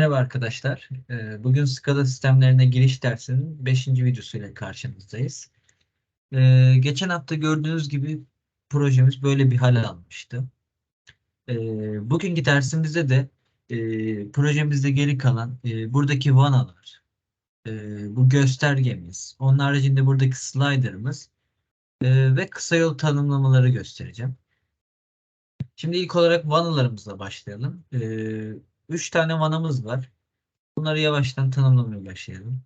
Merhaba arkadaşlar. Ee, Bugün SCADA sistemlerine giriş dersinin 5. videosuyla karşınızdayız. Ee, Geçen hafta gördüğünüz gibi projemiz böyle bir hal almıştı. Ee, Bugünkü dersimizde de e, projemizde geri kalan e, buradaki vanalar, e, bu göstergemiz, onun haricinde buradaki slider'ımız ve kısa yol tanımlamaları göstereceğim. Şimdi ilk olarak vanalarımızla başlayalım. Ee, üç tane vanamız var. Bunları yavaştan tanımlamaya başlayalım.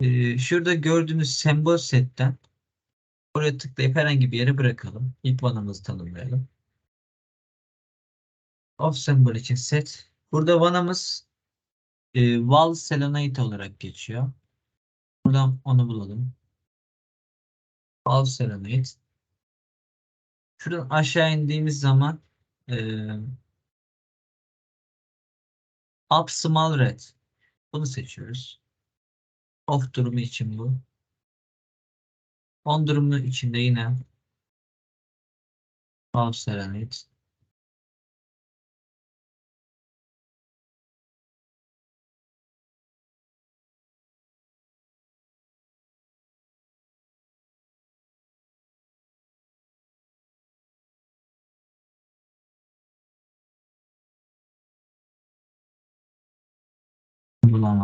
Ee, şurada gördüğünüz sembol setten oraya tıklayıp herhangi bir yere bırakalım. İlk vanamızı tanımlayalım. Of symbol için set. Burada vanamız e, val selenite olarak geçiyor. Buradan onu bulalım. Val selenite. Şuradan aşağı indiğimiz zaman e, up small red. Bunu seçiyoruz. Off durumu için bu. On durumu içinde yine Val selenite.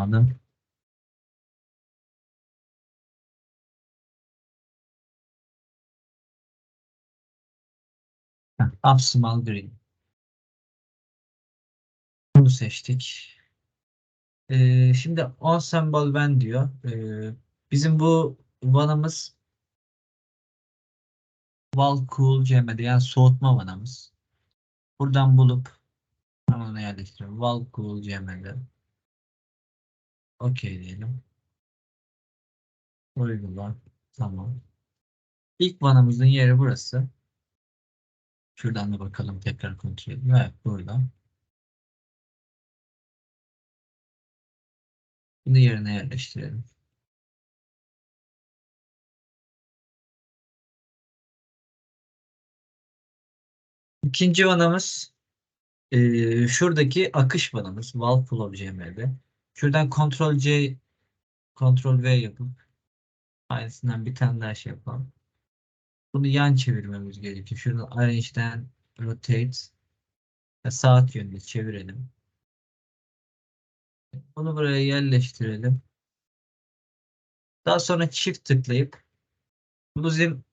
Bulamadım. Small green. Bunu seçtik. Ee, şimdi on symbol when diyor. Ee, bizim bu vanamız val cool cm'de yani soğutma vanamız. Buradan bulup onu yerleştirelim. Val cool cm'de. Okey diyelim. Uygula. Tamam. İlk vanamızın yeri burası. Şuradan da bakalım tekrar kontrol edelim. Evet burada. Bunu yerine yerleştirelim. İkinci vanamız e, şuradaki akış vanamız. Valve Flow CM'de. Şuradan Ctrl C Ctrl V yapıp aynısından bir tane daha şey yapalım. Bunu yan çevirmemiz gerekiyor. Şuradan Arrange'den Rotate saat yönünde çevirelim. Bunu buraya yerleştirelim. Daha sonra çift tıklayıp bu bizim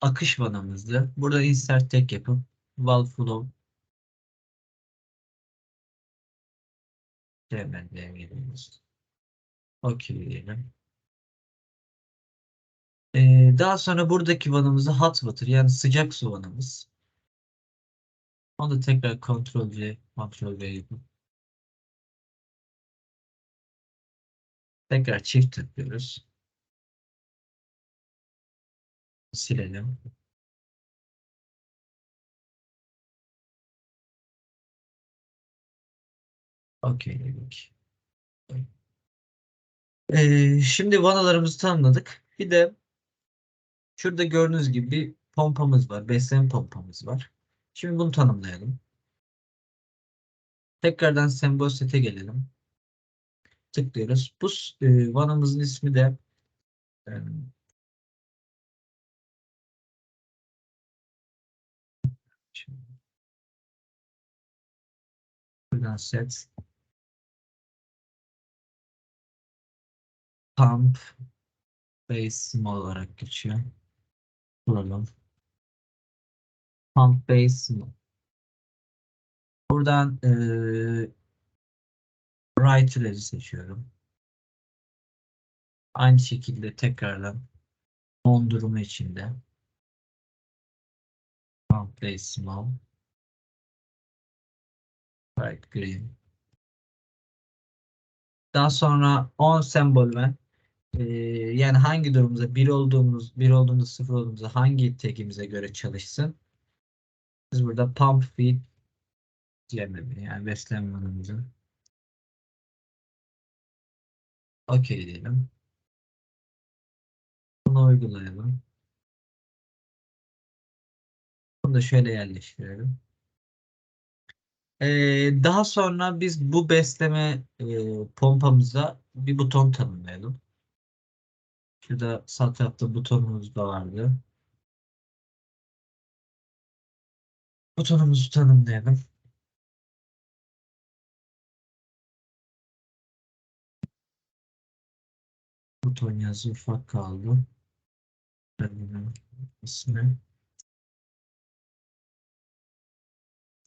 akış vanamızdı. Burada insert tek yapıp valve flow CMD'ye geliyoruz. Okey diyelim. Ee, daha sonra buradaki vanamızı hot water yani sıcak su vanamız. Onu da tekrar Ctrl C, Ctrl V tekrar çift tıklıyoruz. Silelim. Okey dedik. Ee, şimdi vanalarımızı tanımladık. Bir de şurada gördüğünüz gibi bir pompamız var. Besleme pompamız var. Şimdi bunu tanımlayalım. Tekrardan sembol sete gelelim. Tıklıyoruz. Bu e, vanamızın ismi de e, buradan set pump base small olarak geçiyor. Bulalım. Pump base small. Buradan e, writer'ları seçiyorum. Aynı şekilde tekrardan on durumu içinde pump base small bright green. Daha sonra on symbol when ee, yani hangi durumda bir olduğumuz, bir olduğumuz, sıfır olduğumuzda hangi tekimize göre çalışsın? Biz burada pump feed diyelim yani beslenme anımızın. Okey diyelim. Bunu uygulayalım. Bunu da şöyle yerleştirelim. Ee, daha sonra biz bu besleme e, pompamıza bir buton tanımlayalım. Şurada sağ tarafta butonumuz da vardı. Butonumuzu tanımlayalım. Buton yazı ufak kaldı. Benim ismi.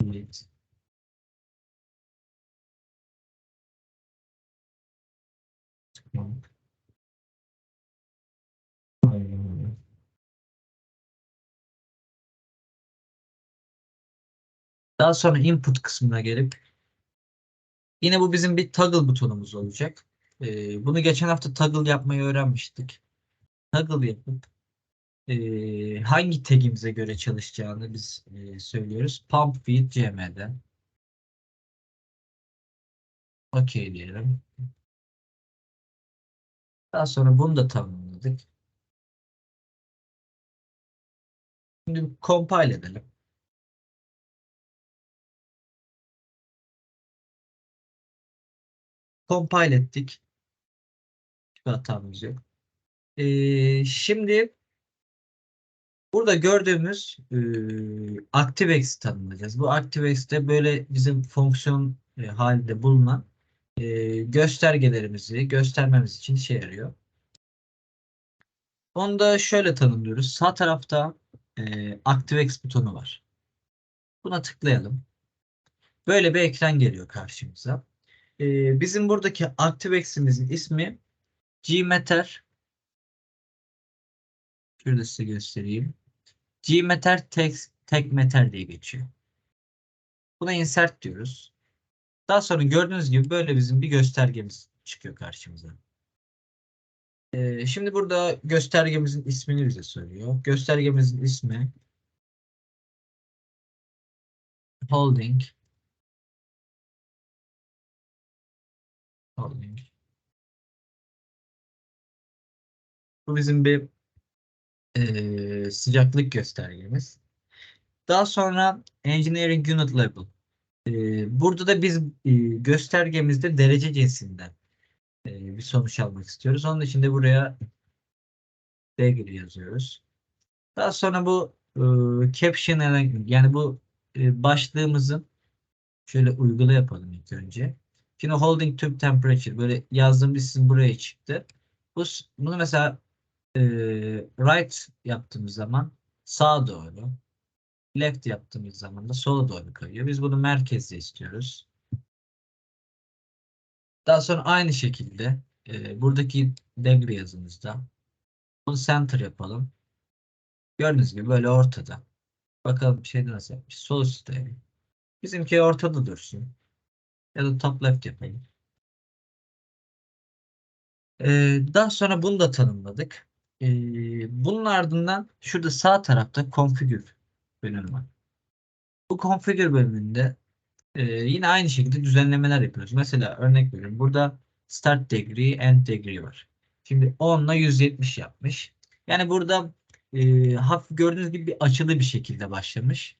Evet. Tamam. Daha sonra input kısmına gelip yine bu bizim bir toggle butonumuz olacak. Ee, bunu geçen hafta toggle yapmayı öğrenmiştik. Toggle yapıp e, hangi tagimize göre çalışacağını biz e, söylüyoruz. Pump feed cm'den. OK diyelim. Daha sonra bunu da tamamladık. Şimdi compile edelim. Compile ettik. Hiçbir hatamız yok. Ee, şimdi burada gördüğümüz e, ActiveX tanımlayacağız. Bu ActiveX'te böyle bizim fonksiyon e, halinde bulunan e, göstergelerimizi göstermemiz için işe yarıyor. Onu da şöyle tanımlıyoruz. Sağ tarafta e, ActiveX butonu var. Buna tıklayalım. Böyle bir ekran geliyor karşımıza. E, bizim buradaki ActiveX'imizin ismi Gmeter Şurada size göstereyim. Gmeter text tek meter diye geçiyor. Buna insert diyoruz. Daha sonra gördüğünüz gibi böyle bizim bir göstergemiz çıkıyor karşımıza. Ee, şimdi burada göstergemizin ismini bize söylüyor. Göstergemizin ismi holding bu bizim bir e, sıcaklık göstergemiz. Daha sonra engineering unit level e, burada da biz e, göstergemizde derece cinsinden e, bir sonuç almak istiyoruz. Onun için de buraya degree yazıyoruz. Daha sonra bu e, caption yani bu e, başlığımızın şöyle uygula yapalım ilk önce. Şimdi holding tube temperature böyle yazdığım sizin buraya çıktı. Bu, bunu mesela e, right yaptığımız zaman sağa doğru left yaptığımız zaman da sola doğru kayıyor. Biz bunu merkezde istiyoruz. Daha sonra aynı şekilde e, buradaki degree yazımızda bunu center yapalım. Gördüğünüz gibi böyle ortada. Bakalım bir şey nasıl yapmış. Sol üstte. Bizimki ortada dursun. Ya da top left yapalım. Ee, daha sonra bunu da tanımladık. Ee, bunun ardından şurada sağ tarafta configure bölümü var. Bu configure bölümünde e, yine aynı şekilde düzenlemeler yapıyoruz. Mesela örnek veriyorum. Burada start degree, end degree var. Şimdi 10 ile 170 yapmış. Yani burada e, hafif gördüğünüz gibi bir açılı bir şekilde başlamış.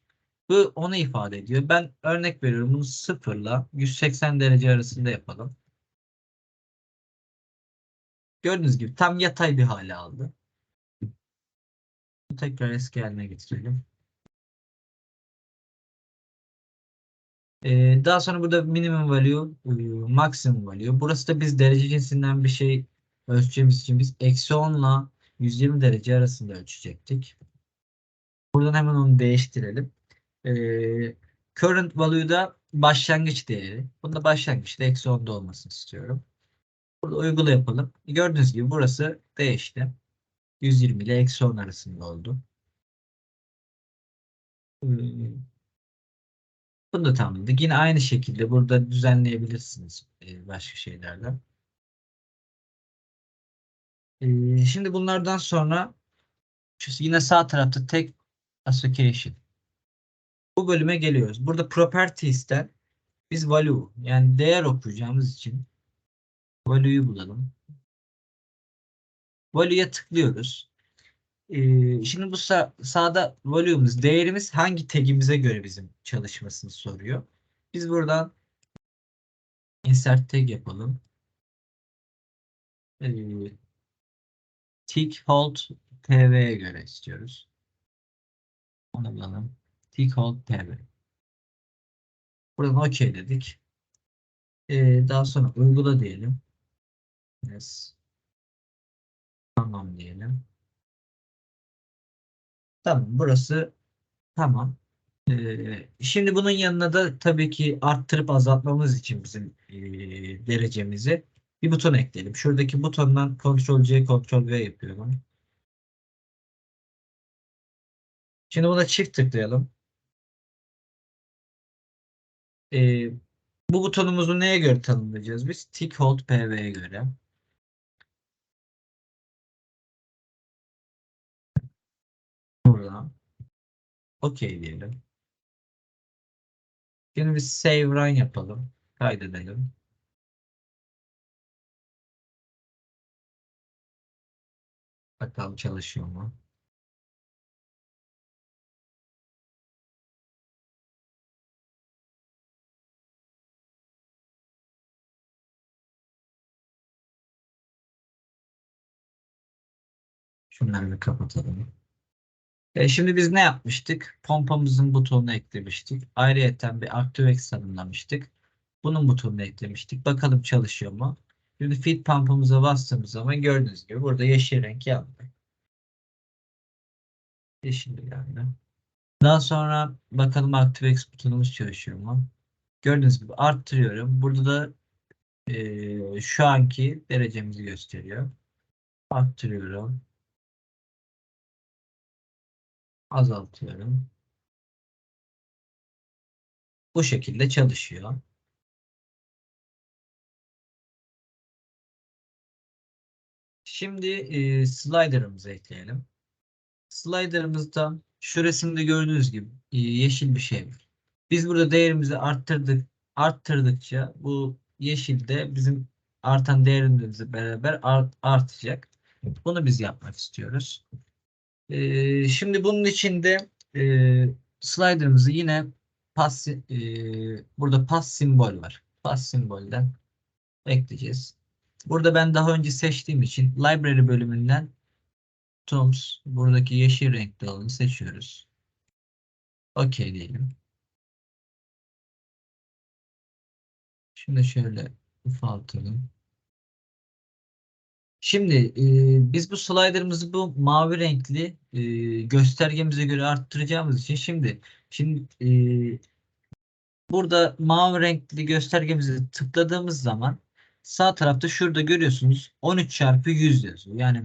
Bu onu ifade ediyor. Ben örnek veriyorum. Bunu 0 ile 180 derece arasında yapalım. Gördüğünüz gibi tam yatay bir hale aldı. Tekrar eski haline getirelim. Ee, daha sonra burada minimum value, e, maximum value. Burası da biz derece cinsinden bir şey ölçeceğimiz için biz eksi 10 ile 120 derece arasında ölçecektik. Buradan hemen onu değiştirelim. Ee, current value'da başlangıç değeri. Bunda başlangıçta eksi 10'da olmasını istiyorum. Burada uygula yapalım. Gördüğünüz gibi burası değişti. 120 ile eksi 10 arasında oldu. Ee, bunu da tamamladık. Yine aynı şekilde burada düzenleyebilirsiniz e, başka şeylerden. Ee, şimdi bunlardan sonra yine sağ tarafta tek association. Bu bölüme geliyoruz. Burada properties'ten biz value yani değer okuyacağımız için value'yu bulalım. Value'ya tıklıyoruz. Ee, şimdi bu sağ, sağda value'umuz, değerimiz hangi tagimize göre bizim çalışmasını soruyor. Biz buradan insert tag yapalım. Ee, tick hold tv'ye göre istiyoruz. Onu bulalım. Tick hold tv. Buradan OK dedik. Ee, daha sonra uygula diyelim. Yes. Tamam diyelim. Tamam burası tamam. Ee, şimdi bunun yanına da tabii ki arttırıp azaltmamız için bizim e, derecemizi bir buton ekleyelim. Şuradaki butondan Ctrl C, Ctrl V yapıyorum. Şimdi buna çift tıklayalım. Ee, bu butonumuzu neye göre tanımlayacağız biz? Tick Hold PV'ye göre. Buradan. OK diyelim. Şimdi biz save run yapalım. Kaydedelim. Bakalım çalışıyor mu? Şunları kapatalım. E, şimdi biz ne yapmıştık? Pompamızın butonunu eklemiştik. Ayrıyeten bir ActiveX tanımlamıştık. Bunun butonunu eklemiştik. Bakalım çalışıyor mu? Şimdi feed pump'ımıza bastığımız zaman gördüğünüz gibi burada yeşil renk yandı. Yeşil yandı. Daha sonra bakalım ActiveX butonumuz çalışıyor mu? Gördüğünüz gibi arttırıyorum. Burada da e, şu anki derecemizi gösteriyor. Arttırıyorum. Azaltıyorum. Bu şekilde çalışıyor. Şimdi e, slider'ımızı ekleyelim. Slider'ımızda şu resimde gördüğünüz gibi e, yeşil bir şey var. Biz burada değerimizi arttırdık, arttırdıkça bu yeşil de bizim artan değerimizle beraber art, artacak. Bunu biz yapmak istiyoruz. E, şimdi bunun için de e, slider'ımızı yine pas, e, burada pas simbol var. Pas simbolden ekleyeceğiz. Burada ben daha önce seçtiğim için library bölümünden Toms buradaki yeşil renkli olanı seçiyoruz. OK diyelim. Şimdi şöyle ufaltalım. Şimdi e, biz bu slider'ımızı bu mavi renkli e, göstergemize göre arttıracağımız için şimdi şimdi e, burada mavi renkli göstergemizi tıkladığımız zaman sağ tarafta şurada görüyorsunuz 13 çarpı 100 yazıyor. Yani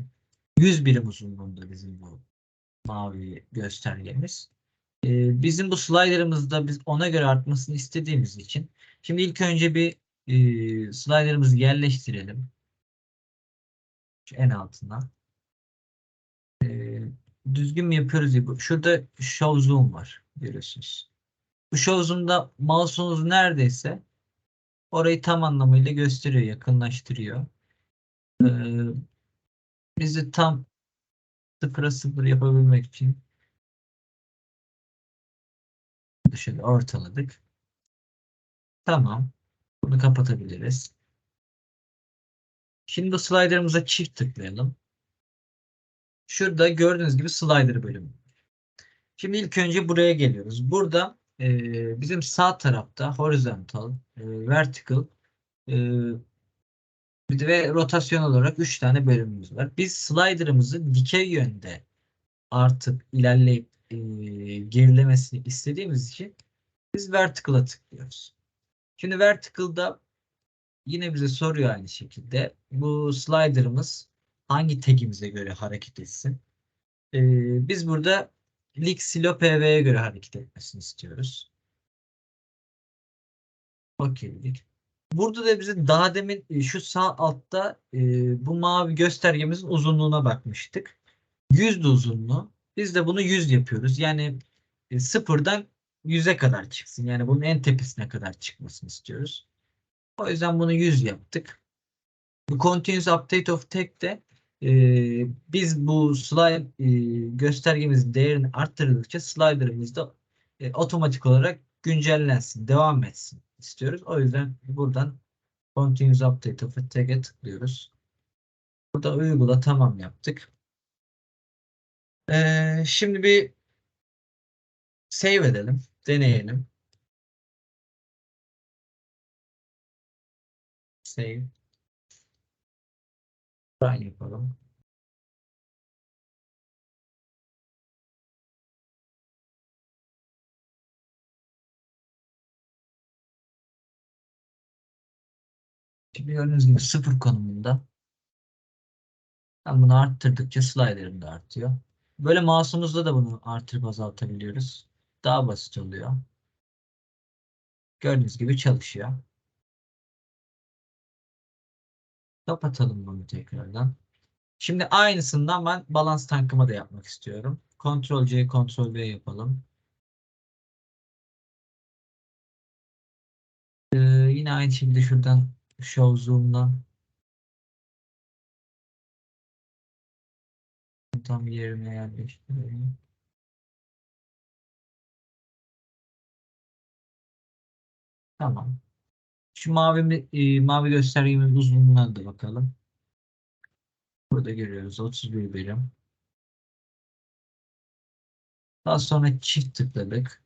100 birim uzunluğunda bizim bu mavi göstergemiz. Ee, bizim bu slider'ımızda biz ona göre artmasını istediğimiz için şimdi ilk önce bir e, slider'ımızı yerleştirelim. Şu en altına. Ee, düzgün mü yapıyoruz diye. Şurada show zoom var. Görüyorsunuz. Bu show zoom'da mouse'unuz neredeyse orayı tam anlamıyla gösteriyor, yakınlaştırıyor. Ee, bizi tam sıfıra sıfır yapabilmek için şöyle ortaladık. Tamam. Bunu kapatabiliriz. Şimdi slider'ımıza çift tıklayalım. Şurada gördüğünüz gibi slider bölümü. Şimdi ilk önce buraya geliyoruz. Burada e, bizim sağ tarafta horizontal, e, vertical e, ve rotasyon olarak 3 tane bölümümüz var. Biz slider'ımızı dikey yönde artıp ilerleyip e, gerilemesini istediğimiz için biz vertical'a tıklıyoruz. Şimdi vertical'da yine bize soruyor aynı şekilde. Bu slider'ımız hangi tagimize göre hareket etsin? E, biz burada lig silo pv'ye göre hareket etmesini istiyoruz. Okeydik. Burada da bize daha demin e, şu sağ altta e, bu mavi göstergemizin uzunluğuna bakmıştık. 100 de uzunluğu. Biz de bunu 100 yapıyoruz. Yani e, sıfırdan 100'e kadar çıksın. Yani bunun en tepesine kadar çıkmasını istiyoruz. O yüzden bunu 100 yaptık. Bu Continuous Update of Tag de e, biz bu slide e, göstergemizin değerini arttırdıkça slider'ımızda e, otomatik olarak güncellensin, devam etsin istiyoruz. O yüzden buradan Continuous Update of Tag'e tıklıyoruz. Burada uygula tamam yaptık. Ee, şimdi bir save edelim. Deneyelim. Save. Run yapalım. Şimdi gördüğünüz gibi sıfır konumunda. Ben bunu arttırdıkça slider'ım da artıyor. Böyle mouse'umuzda da bunu artırıp azaltabiliyoruz. Daha basit oluyor. Gördüğünüz gibi çalışıyor. Kapatalım bunu tekrardan. Şimdi aynısından ben balans tankıma da yapmak istiyorum. Ctrl C, Ctrl V yapalım. Ee, yine aynı şekilde şuradan show zoom'dan tam yerine yerleştirelim. Tamam. Şu mavi e, mavi göstergemin uzunluğuna da bakalım. Burada görüyoruz 31 birim. Daha sonra çift tıkladık.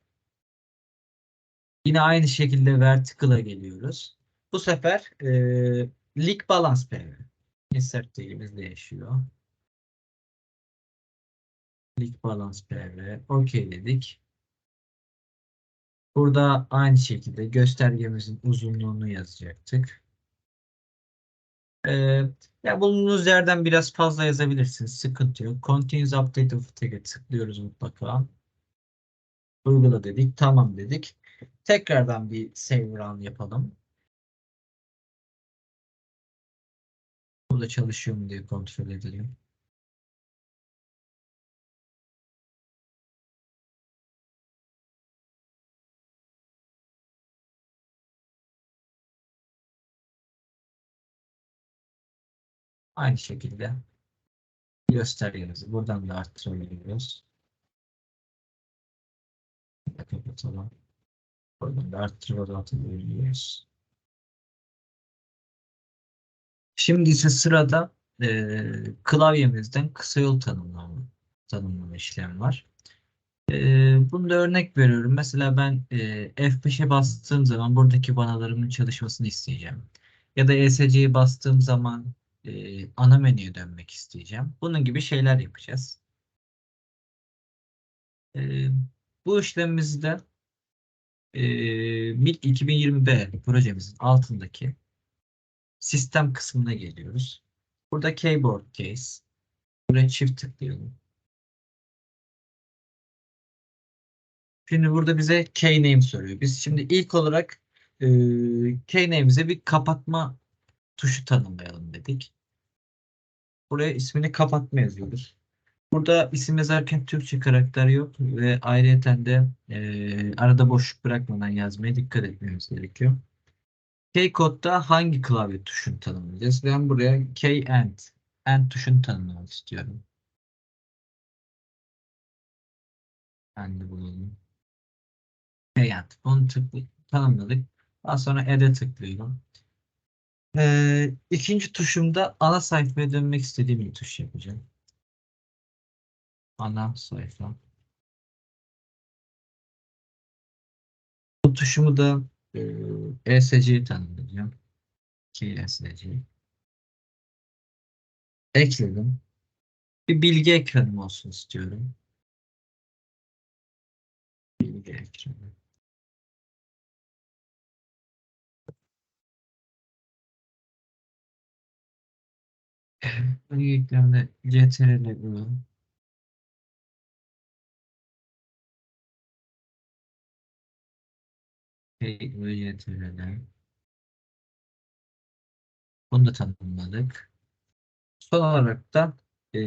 Yine aynı şekilde vertical'a geliyoruz. Bu sefer e, lig balance PV. Insert değilimiz değişiyor. Lig balance PV. OK dedik. Burada aynı şekilde göstergemizin uzunluğunu yazacaktık. Ee, ya bulunduğunuz yerden biraz fazla yazabilirsiniz. Sıkıntı yok. Continuous Update of Tag'e tıklıyoruz mutlaka. Uygula dedik. Tamam dedik. Tekrardan bir save run yapalım. Burada çalışıyor mu diye kontrol edelim. Aynı şekilde göstergemizi buradan da arttırabiliyoruz. Kapatalım. Buradan da arttırıp azaltabiliyoruz. Şimdi ise sırada e, klavyemizden kısa yol tanımlama, tanımlama işlemi var. E, bunu da örnek veriyorum. Mesela ben e, F5'e bastığım zaman buradaki vanalarımın çalışmasını isteyeceğim. Ya da ESC'ye bastığım zaman e, ana menüye dönmek isteyeceğim. Bunun gibi şeyler yapacağız. E, bu işlemimizde e, MIL 2020B projemizin altındaki sistem kısmına geliyoruz. Burada keyboard case. Buraya çift tıklayalım. Şimdi burada bize keyname soruyor. Biz şimdi ilk olarak e, keyname'imize bir kapatma tuşu tanımlayalım dedik. Buraya ismini kapatma yazıyoruz. Burada isim yazarken Türkçe karakter yok ve ayrıca de e, arada boşluk bırakmadan yazmaya dikkat etmemiz gerekiyor. K-Code'da hangi klavye tuşunu tanımlayacağız? Ben buraya K-End, End tuşunu tanımlamak istiyorum. End'i bulalım. K-End. Bunu tıklı, tanımladık. Daha sonra Add'e tıklıyorum. Ee, ikinci tuşumda ana sayfaya dönmek istediğim bir tuş yapacağım. Ana sayfa. Bu tuşumu da e, ESC'yi tanımlayacağım. ESC. Ekledim. Bir bilgi ekranım olsun istiyorum. Bilgi ekranı. Ekranında CTRL I, ve CTRL Bunu da tanımladık. Son olarak da e,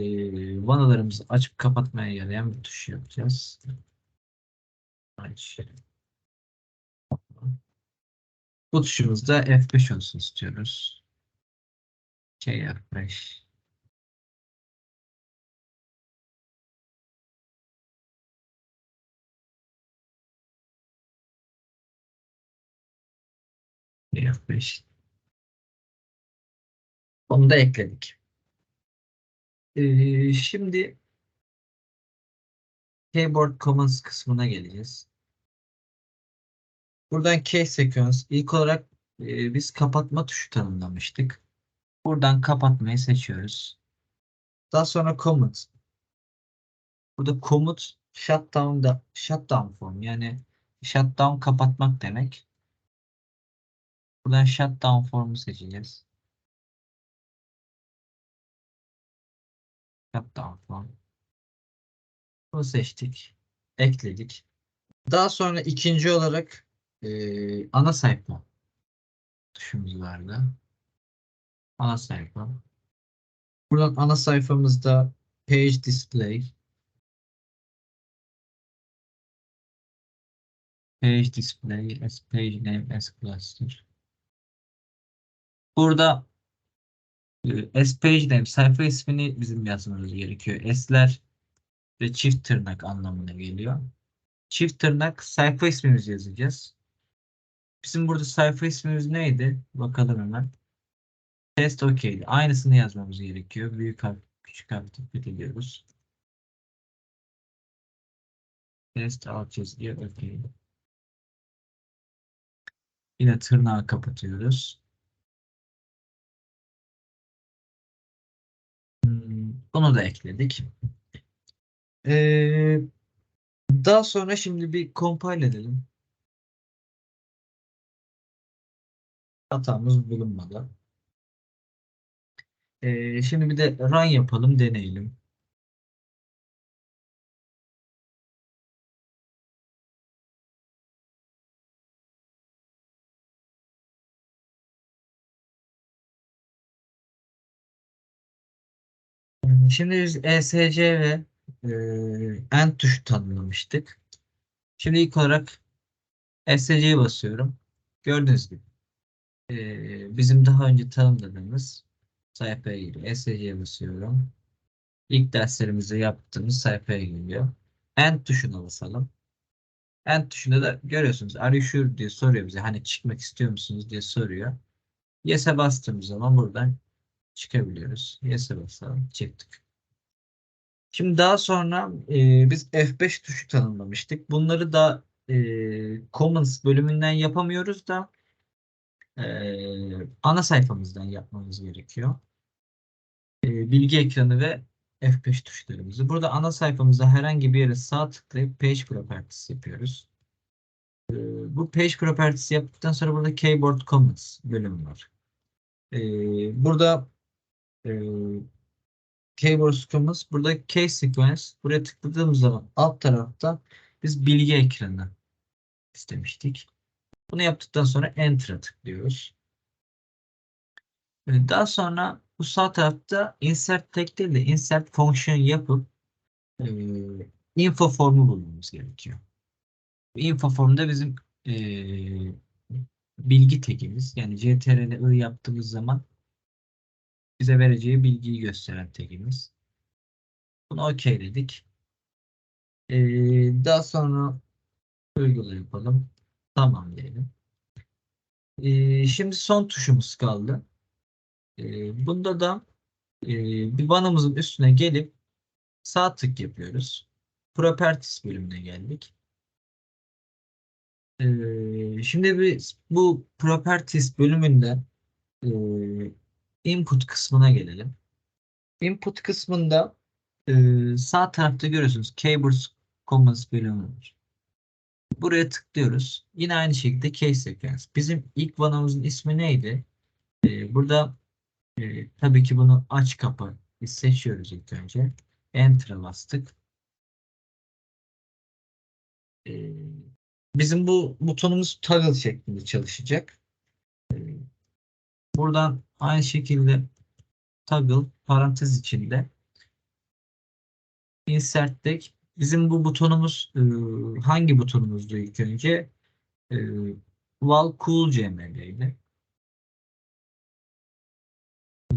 vanalarımızı açıp kapatmaya yarayan bir tuş yapacağız. Aç. Bu tuşumuzda F5 olsun istiyoruz. F5. F5. Onu da ekledik. Ee, şimdi Keyboard Commands kısmına geleceğiz. Buradan Key Sequence ilk olarak e, biz kapatma tuşu tanımlamıştık. Buradan kapatmayı seçiyoruz. Daha sonra Command. Burada komut shutdown da shutdown form yani shutdown kapatmak demek. Buradan shutdown formu seçeceğiz. Shutdown form. Bunu seçtik. Ekledik. Daha sonra ikinci olarak e, ana sayfa tuşumuz vardı. Ana sayfa. Buradan ana sayfamızda page display page display as page name as cluster. Burada e, as page name sayfa ismini bizim yazmamız gerekiyor. S'ler ve çift tırnak anlamına geliyor. Çift tırnak sayfa ismimizi yazacağız. Bizim burada sayfa ismimiz neydi? Bakalım hemen. Test okeydi. Aynısını yazmamız gerekiyor. Büyük harf, küçük harf dikkat ediyoruz. Test alt çizgi okey. Yine tırnağı kapatıyoruz. Hmm, Bunu da ekledik. Ee, daha sonra şimdi bir compile edelim. Hatamız bulunmadı. Ee, şimdi bir de run yapalım, deneyelim. Şimdi biz ESC ve e, end tuşu tanımlamıştık. Şimdi ilk olarak ESC'ye basıyorum. Gördüğünüz gibi e, bizim daha önce tanımladığımız sayfaya giriyor. ESC'ye basıyorum. İlk derslerimizde yaptığımız sayfaya geliyor. End tuşuna basalım. End tuşunda da görüyorsunuz Are you sure diye soruyor bize. Hani çıkmak istiyor musunuz diye soruyor. Yes'e bastığımız zaman buradan çıkabiliyoruz. Yes'e basalım. Çıktık. Şimdi daha sonra e, biz F5 tuşu tanımlamıştık. Bunları da e, Commons bölümünden yapamıyoruz da e, ana sayfamızdan yapmamız gerekiyor. E, bilgi ekranı ve F5 tuşlarımızı. Burada ana sayfamızda herhangi bir yere sağ tıklayıp Page Properties yapıyoruz. E, bu Page Properties yaptıktan sonra burada Keyboard Commons bölümü var. E, burada e, Keyboard Commons burada Key Sequence buraya tıkladığımız zaman alt tarafta biz bilgi ekranı istemiştik. Bunu yaptıktan sonra Enter'a tıklıyoruz. E, Daha sonra bu sağ tarafta insert tek değil de insert fonksiyon yapıp e, info formu bulmamız gerekiyor. İnfo formda bizim e, bilgi tekimiz yani ctrl i yaptığımız zaman bize vereceği bilgiyi gösteren tekimiz. Bunu okeyledik. E, daha sonra uygula yapalım. Tamam diyelim. E, şimdi son tuşumuz kaldı. E, bunda da e, bir vanamızın üstüne gelip sağ tık yapıyoruz. Properties bölümüne geldik. E, şimdi biz bu Properties bölümünde e, input kısmına gelelim. Input kısmında e, sağ tarafta görüyorsunuz Keyboard Commands bölümü var. Buraya tıklıyoruz. Yine aynı şekilde Key Sequence. Bizim ilk vanamızın ismi neydi? E, burada e, tabii ki bunu aç kapa biz seçiyoruz ilk önce. Enter'a bastık. E, bizim bu butonumuz toggle şeklinde çalışacak. E, buradan aynı şekilde toggle parantez içinde insert'tek bizim bu butonumuz e, hangi butonumuzdu ilk önce? E, Val Cool CML'ydi.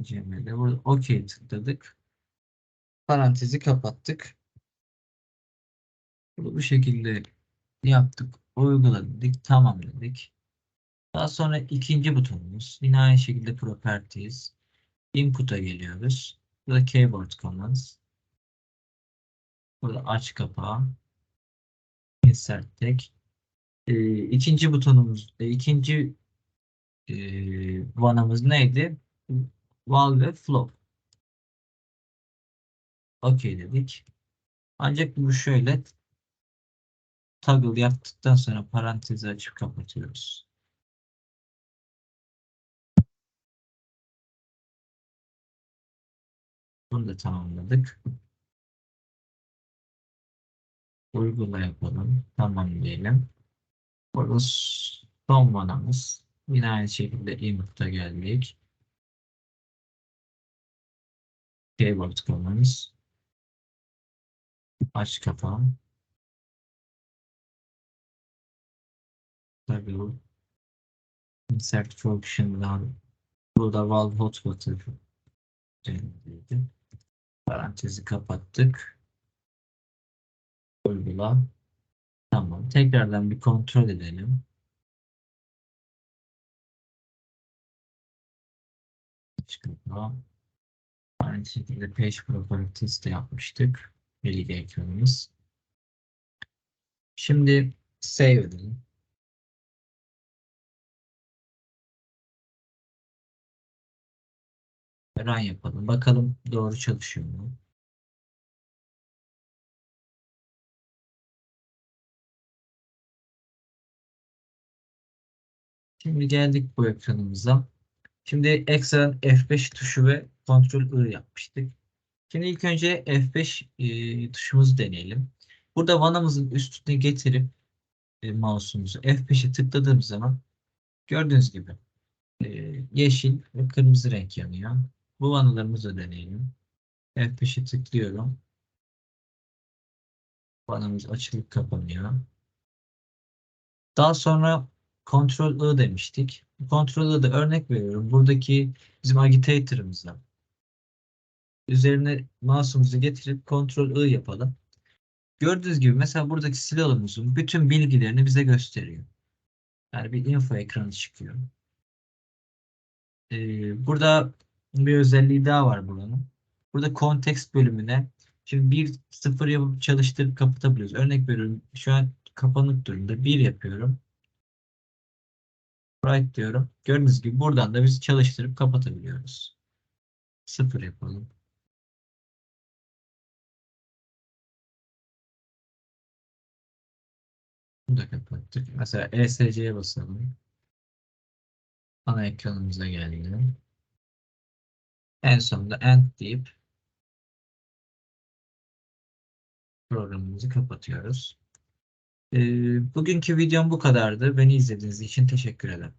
CML'de burada OK tıkladık. Parantezi kapattık. Bunu bu şekilde yaptık. Uyguladık. Tamam dedik. Daha sonra ikinci butonumuz. Yine aynı şekilde Properties. Input'a geliyoruz. Burada Keyboard Commands. Burada aç kapağı. Insert tek. Ee, ikinci butonumuz, e, ikinci e, vanamız neydi? Val ve Flow. OK dedik. Ancak bu şöyle toggle yaptıktan sonra parantezi açıp kapatıyoruz. Bunu da tamamladık. Uygula yapalım. Tamam diyelim. Burada son vanamız. Yine aynı şekilde input'a geldik. Keyboard commands. Aç kapağı. Tabii insert function'dan burada valve hotspot'ı. Parantezi kapattık. Uygula. Tamam. Tekrardan bir kontrol edelim. Aynı şekilde page properties de yapmıştık. Bilgi ekranımız. Şimdi save edelim. Run yapalım. Bakalım doğru çalışıyor mu? Şimdi geldik bu ekranımıza. Şimdi ekstra F5 tuşu ve Ctrl I yapmıştık. Şimdi ilk önce F5 e, tuşumuzu deneyelim. Burada vanamızın üstüne getirip e, mouse'umuzu F5'e tıkladığımız zaman gördüğünüz gibi e, yeşil ve kırmızı renk yanıyor. Bu vanalarımızı deneyelim. F5'e tıklıyorum. Vanamız açılıp kapanıyor. Daha sonra Ctrl I demiştik. Ctrl I'da örnek veriyorum. Buradaki bizim agitator'ımıza üzerine mouse'umuzu getirip Ctrl I yapalım. Gördüğünüz gibi mesela buradaki silahımızın bütün bilgilerini bize gösteriyor. Yani bir info ekranı çıkıyor. Ee, burada bir özelliği daha var buranın. Burada context bölümüne şimdi bir sıfır yapıp çalıştırıp kapatabiliyoruz. Örnek veriyorum şu an kapanık durumda bir yapıyorum. Right diyorum. Gördüğünüz gibi buradan da biz çalıştırıp kapatabiliyoruz. Sıfır yapalım. Bunu da kapattık. Mesela ESC'ye basalım. Ana ekranımıza geldi. En sonunda end deyip programımızı kapatıyoruz. Ee, bugünkü videom bu kadardı. Beni izlediğiniz için teşekkür ederim.